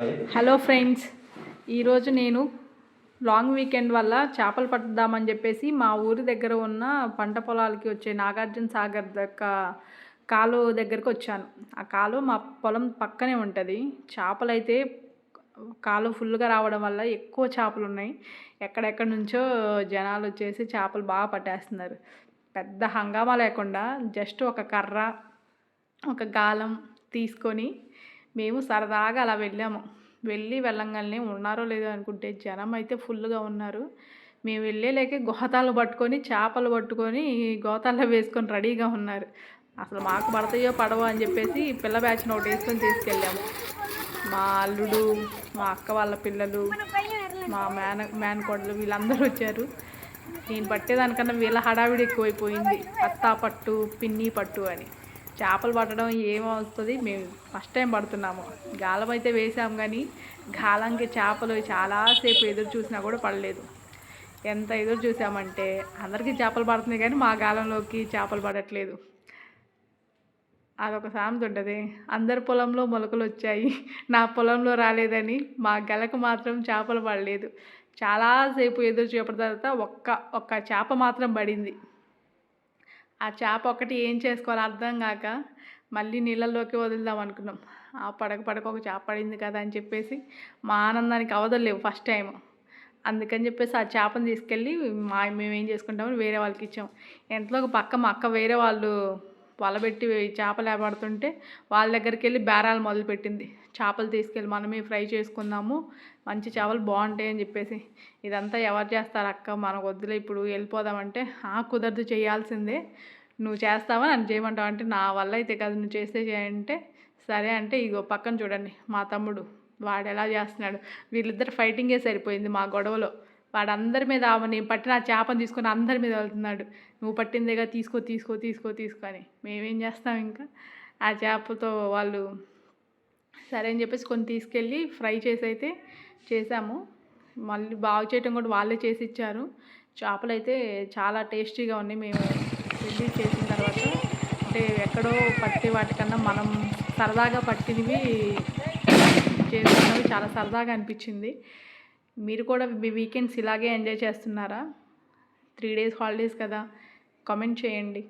Hello friends ఈరోజు నేను long weekend వల్ల చేపలు పట్టుదామని చెప్పేసి మా ఊరి దగ్గర ఉన్న పంట పొలాలకి వచ్చే నాగార్జున సాగర్ యొక్క కాలువ దగ్గరకు వచ్చాను. ఆ కాలువ మా పొలం పక్కనే ఉంటుంది. చేపలు అయితే కాలువ ఫుల్గా రావడం వల్ల ఎక్కువ చేపలు ఉన్నాయి. ఎక్కడెక్కడి నుంచో జనాలు వచ్చేసి చేపలు బాగా పట్టేస్తున్నారు. పెద్ద హంగామా లేకుండా జస్ట్ ఒక కర్ర ఒక గాలం తీసుకొని మేము సరదాగా అలా వెళ్ళాము. వెళ్ళి వెళ్ళంగానే ఉన్నారో లేదో అనుకుంటే జనం అయితే ఫుల్గా ఉన్నారు. మేము వెళ్ళేలేకే గోతాలు పట్టుకొని చేపలు పట్టుకొని గోతాల్లో వేసుకొని రెడీగా ఉన్నారు. అసలు మాకు పడతాయో పడవో అని చెప్పేసి పిల్ల బ్యాచ్ని ఒకటి వేసుకొని తీసుకెళ్ళాము. మా అల్లుడు మా అక్క వాళ్ళ పిల్లలు మా మేన మేనకోడలు వీళ్ళందరూ వచ్చారు. నేను పట్టేదానికన్నా వీళ్ళ హడావిడి ఎక్కువైపోయింది. అత్తా పట్టు పిన్ని పట్టు అని. చేపలు పట్టడం ఏమవుతుంది మేము ఫస్ట్ టైం పడుతున్నాము. గాలం అయితే వేసాం కానీ గాలంకి చేపలు చాలాసేపు ఎదురు చూసినా కూడా పడలేదు. ఎంత ఎదురు చూసామంటే అందరికీ చేపలు పడుతున్నాయి కానీ మా గాలంలోకి చేపలు పడట్లేదు. అదొక సామెత ఉంటుంది. అందరి పొలంలో మొలకలు వచ్చాయి. నా పొలంలో రాలేదని మా గెలకు మాత్రం చేపలు పడలేదు. చాలాసేపు ఎదురు చేపడిన తర్వాత ఒక్క ఒక్క చేప మాత్రం పడింది. ఆ చేప ఒకటి ఏం చేసుకోవాలో అర్థం కాక మళ్ళీ నీళ్ళల్లోకి వదులుదాం అనుకున్నాం. ఆ పడక పడక ఒక చేప పడింది కదా అని చెప్పేసి మా ఆనందానికి అవదలేవు ఫస్ట్ టైం అందుకని చెప్పేసి ఆ చేపను తీసుకెళ్ళి మా మేము ఏం చేసుకుంటామని వేరే వాళ్ళకి ఇచ్చాం. ఎంతలో ఒక పక్క మా అక్క వేరే వాళ్ళు వలబెట్టి చేపలు ఏపడుతుంటే వాళ్ళ దగ్గరికి వెళ్ళి బేరాలు మొదలుపెట్టింది. చేపలు తీసుకెళ్ళి మనమే ఫ్రై చేసుకుందాము మంచి చేపలు బాగుంటాయి అని చెప్పేసి. ఇదంతా ఎవరు చేస్తారు అక్క? మనకు వద్దులే ఇప్పుడు వెళ్ళిపోదామంటే. ఆ కుదరదు చేయాల్సిందే. నువ్వు చేస్తావా? నన్ను చేయమంటావు? అంటే నా వల్ల అయితే కాదు. నువ్వు చేస్తే చేయంటే సరే అంటే ఇగో పక్కన చూడండి మా తమ్ముడు. వాడు ఎలా చేస్తున్నాడు? వీళ్ళిద్దరు ఫైటింగే సరిపోయింది మా గొడవలో. వాడు అందరి మీద నేను పట్టిన చేపను తీసుకొని అందరి మీద వెళ్తున్నాడు. నువ్వు పట్టిందేగా తీసుకో తీసుకో తీసుకో తీసుకో అని. మేమేం చేస్తాం ఇంకా? ఆ చేపతో వాళ్ళు సరే అని చెప్పేసి కొన్ని తీసుకెళ్ళి ఫ్రై చేసి అయితే చేసాము. మళ్ళీ బాగు చేయటం కూడా వాళ్ళే చేసి ఇచ్చారు. చేపలు అయితే చాలా టేస్టీగా ఉన్నాయి. మేము వెళ్ళి చేసిన తర్వాత అంటే ఎక్కడో పట్టే వాటికన్నా మనం సరదాగా పట్టినవి చేసుకున్నవి చాలా సరదాగా అనిపించింది. మీరు కూడా మీ వీకెండ్స్ ఇలాగే ఎంజాయ్ చేస్తున్నారా? త్రీ డేస్ హాలిడేస్ కదా. కామెంట్ చేయండి.